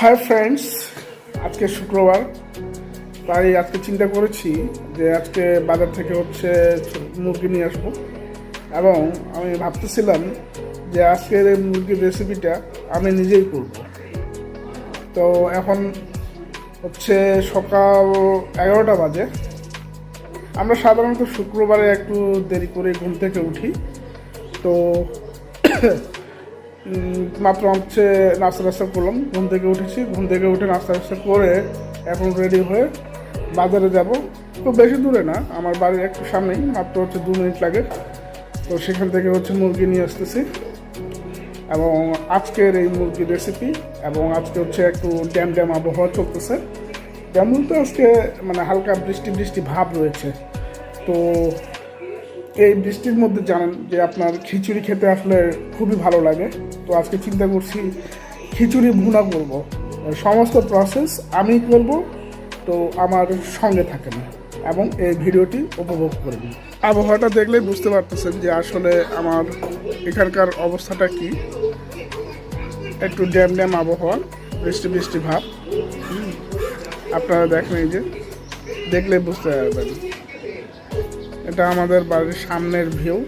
Hi friends আজকে শুক্রবার। তাই আজকে চিন্তা করেছি যে আজকে বাজার থেকে হচ্ছে মুরগি নিয়ে আসব। এবং আমি ভাবতেছিলাম যে আজকের এই মুরগির রেসিপিটা আমি নিজেই করব। তো এখন হচ্ছে সকাল এগারোটা বাজে। আমরা সাধারণত শুক্রবারে একটু দেরি করে ঘুম থেকে উঠি। তো মাত্র হচ্ছে নাস্তা টাস্তা করলাম। ঘুম থেকে উঠেছি। ঘুম থেকে উঠে নাস্তা টাস্তা করে এখন রেডি হয়ে বাজারে যাব। তো বেশি দূরে না, আমার বাড়ির একটু সামনেই, মাত্র হচ্ছে দু মিনিট লাগে। তো সেখান থেকে হচ্ছে মুরগি নিয়ে আসতেছি। এবং আজকের এই মুরগির রেসিপি এবং আজকে হচ্ছে একটু ড্যাম ড্যাম আবহাওয়া চলতেছে। তেমন তো আজকে মানে হালকা বৃষ্টি বৃষ্টি ভাব রয়েছে। তো এই বৃষ্টির মধ্যে জানেন যে আপনার খিচুড়ি খেতে আসলে খুবই ভালো লাগে। তো আজকে চিন্তা করছি খিচুড়ি ভুনা করব। সমস্ত প্রসেস আমি করব, তো আমার সঙ্গে থাকেন এবং এই ভিডিওটি উপভোগ করবেন। আবহাওয়াটা দেখলেই বুঝতে পারতেছেন যে আসলে আমার এখানকার অবস্থাটা কি। একটু ড্যাম ড্যাম আবহাওয়া, বৃষ্টি বৃষ্টি ভাব। আপনারা দেখেন এই যে দেখলে বুঝতে পারবেন। এটা আমাদের বাড়ির সামনের ভিউ।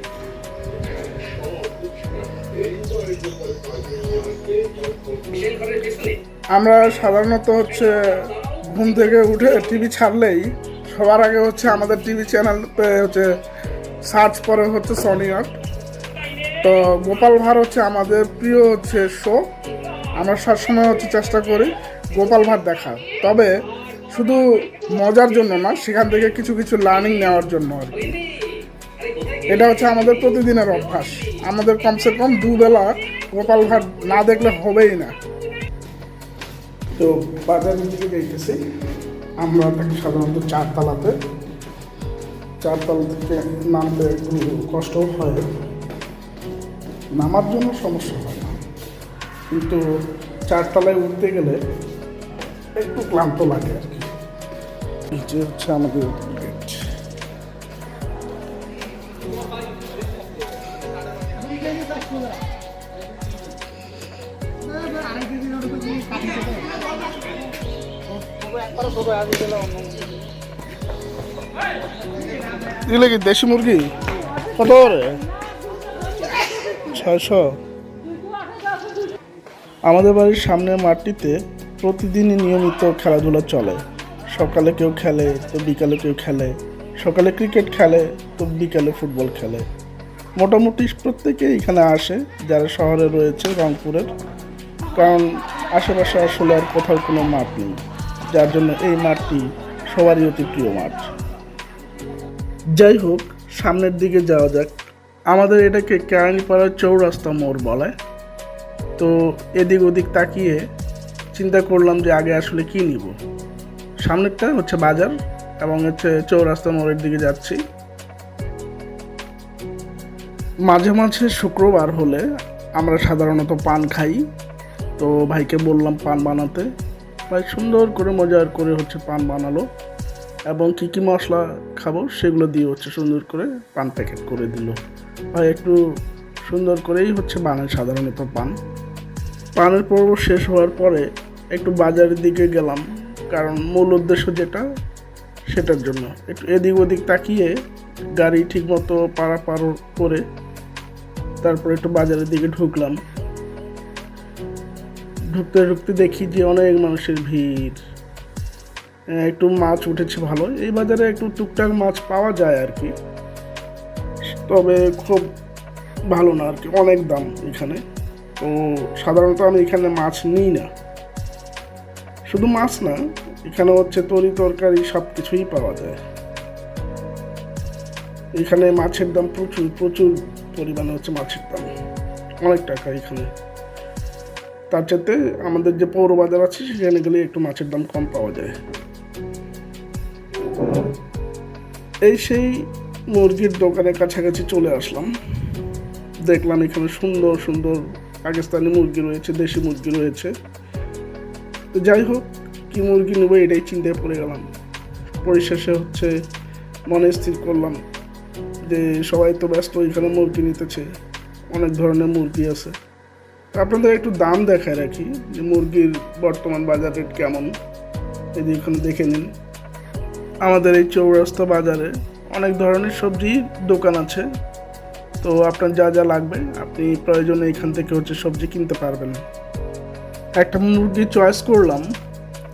আমরা সাধারণত হচ্ছে ঘুম থেকে উঠে টিভি ছাড়লেই, সবার আগে হচ্ছে আমাদের টিভি চ্যানেলতে হচ্ছে সার্চ করে হচ্ছে সনি আর্ট তো গোপাল ভাঁড় হচ্ছে আমাদের প্রিয় হচ্ছে শো আমরা সবসময় হচ্ছে চেষ্টা করি গোপাল ভাঁড় দেখার। তবে শুধু মজার জন্য না, সেখান থেকে কিছু কিছু লার্নিং নেওয়ার জন্য আর কি। এটা হচ্ছে আমাদের প্রতিদিনের অভ্যাস। আমাদের কমসে কম দুবেলা গোপাল ভাট না দেখলে হবেই না। তো বাজারের দিকে দেখতেছি আমরা থাকি সাধারণত চারতলাতে, চারতলা থেকে নামতে একটু কষ্ট হয়। নামার জন্য সমস্যা হয় না। কিন্তু চারতলায় উঠতে গেলে একটু ক্লান্ত লাগে আর কি। যে কি দেশি মুরগি? কত করে? ছয়শো। আমাদের বাড়ির সামনের মাঠটিতে প্রতিদিনই নিয়মিত খেলাধুলা চলে। সকালে কেউ খেলে, তো বিকালে কেউ খেলে। সকালে ক্রিকেট খেলে, তো বিকালে ফুটবল খেলে। মোটামুটি প্রত্যেকেই এখানে আসে, যারা শহরে রয়েছে, রংপুরের। কারণ আশেপাশে আসলে আর কোথাও কোনো মাঠ নেই। যার জন্য এই মাঠটি সবারই অতি প্রিয় মাঠ। যাই হোক, সামনের দিকে যাওয়া যাক। আমাদের এটাকে কেরানীপাড়ার চৌরাস্তা মোড় বলে। তো এদিক ওদিক তাকিয়ে চিন্তা করলাম যে আগে আসলে কি নিব। সামনেরটা হচ্ছে বাজার এবং হচ্ছে চৌরাস্তা মোড়ের দিকে যাচ্ছি। মাঝে মাঝে শুক্রবার হলে আমরা সাধারণত পান খাই। তো ভাইকে বললাম পান বানাতে। ভাই, সুন্দর করে মজার করে হচ্ছে পান বানালো এবং কী কী মশলা খাব সেগুলো দিয়ে হচ্ছে সুন্দর করে পান প্যাকেট করে দিল। ভাই, একটু সুন্দর করেই হচ্ছে বানায় সাধারণত পান। পানের পর্ব শেষ হওয়ার পরে একটু বাজারের দিকে গেলাম। কারণ মূল উদ্দেশ্য যেটা, সেটার জন্য। একটু এদিক ওদিক তাকিয়ে গাড়ি ঠিকমতো পারাপার করে তারপর একটু বাজারের দিকে ঢুকলাম। ঢুকতে ঢুকতে দেখি যে অনেক মানুষের ভিড়। একটু মাছ উঠেছে ভালো। এই বাজারে একটু টুকটাক মাছ পাওয়া যায় আর কি। তবে খুব ভালো না আর কি, অনেক দাম এখানে। তো সাধারণত আমি এখানে মাছ নিই না। শুধু মাছ না, এখানে হচ্ছে তরি তরকারি সব কিছুই পাওয়া যায়। এখানে মাছের দাম প্রচুর প্রচুর পরিমাণে হচ্ছে মাছের দাম। অনেক টাকা এখানে। তার চাইতে আমাদের যে পৌর বাজার আছে, সেখানে গেলে একটু মাছের দাম কম পাওয়া যায়। এই সেই মুরগির দোকানের কাছাকাছি চলে আসলাম। দেখলাম এখানে সুন্দর সুন্দর পাকিস্তানি মুরগি রয়েছে, দেশি মুরগি রয়েছে। তো যাই হোক, কি মুরগি নেব এটাই চিন্তায় পড়ে গেলাম। পরিশেষে হচ্ছে মনে স্থির করলাম যে সবাই তো ব্যস্ত এখানে মুরগি নিতেছে, অনেক ধরনের মুরগি আছে। আপনাদের একটু দাম দেখায় রাখি, যে মুরগির বর্তমান বাজার রেট কেমন? এই যে এখানে দেখে নিন। আমাদের এই চৌরাস্তা বাজারে অনেক ধরনের সবজির দোকান আছে। তো আপনার যা যা লাগবে, আপনি প্রয়োজনে এখান থেকে হচ্ছে সবজি কিনতে পারবেন। একটা মুরগি চয়েস করলাম।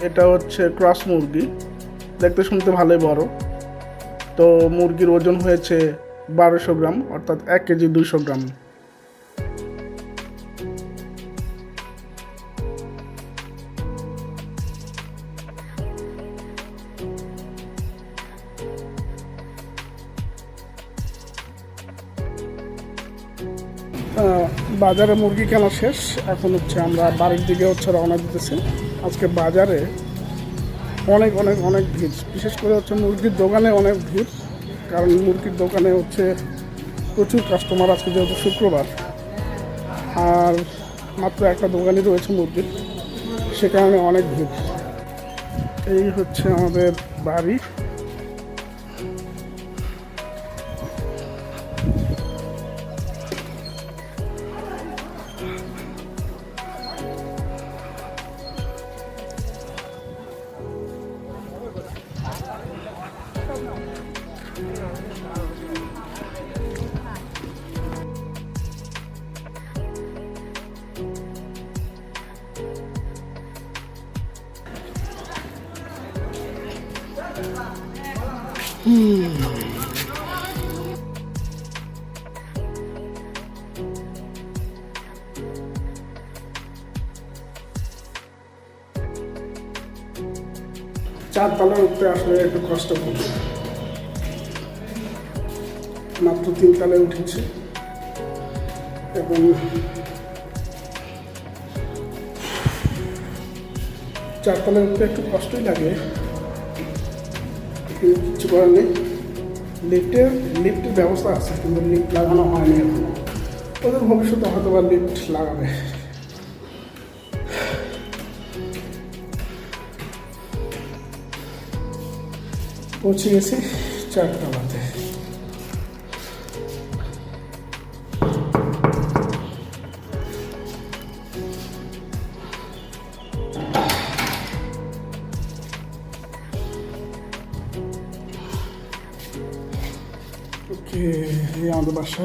এটা হচ্ছে ক্রস মুরগি। দেখতে শুনতে ভালোই বড়। তো মুরগির ওজন হয়েছে বারোশো গ্রাম, অর্থাৎ এক কেজি দুশো গ্রাম। বাজারে মুরগি কেনা শেষ। এখন হচ্ছে আমরা বাড়ির দিকে হচ্ছে রওনা দিতেছি। আজকে বাজারে অনেক অনেক অনেক ভিড়। বিশেষ করে হচ্ছে মুরগির দোকানে অনেক ভিড়, কারণ মুরগির দোকানে হচ্ছে প্রচুর কাস্টমার আজকে যেহেতু শুক্রবার। আর মাত্র একটা দোকানই রয়েছে মুরগির, সে কারণে অনেক ভিড়। এই হচ্ছে আমাদের বাড়ি। চার তলায় উঠতে আসলে একটু কষ্ট করছে মাত্র তিন তলায় উঠেছি। এবং চারতলায় উঠতে একটু কষ্টই লাগে। কিছু করার নেই? লিফটের লিফটের ব্যবস্থা আছে, কিন্তু লিফ্ট লাগানো হয়নি এখনও। ওদের ভবিষ্যতে হয়তো বা লিফ্ট লাগাবে। পৌঁছে গেছি চারতলাতে ওকে এই আমাদের বাসা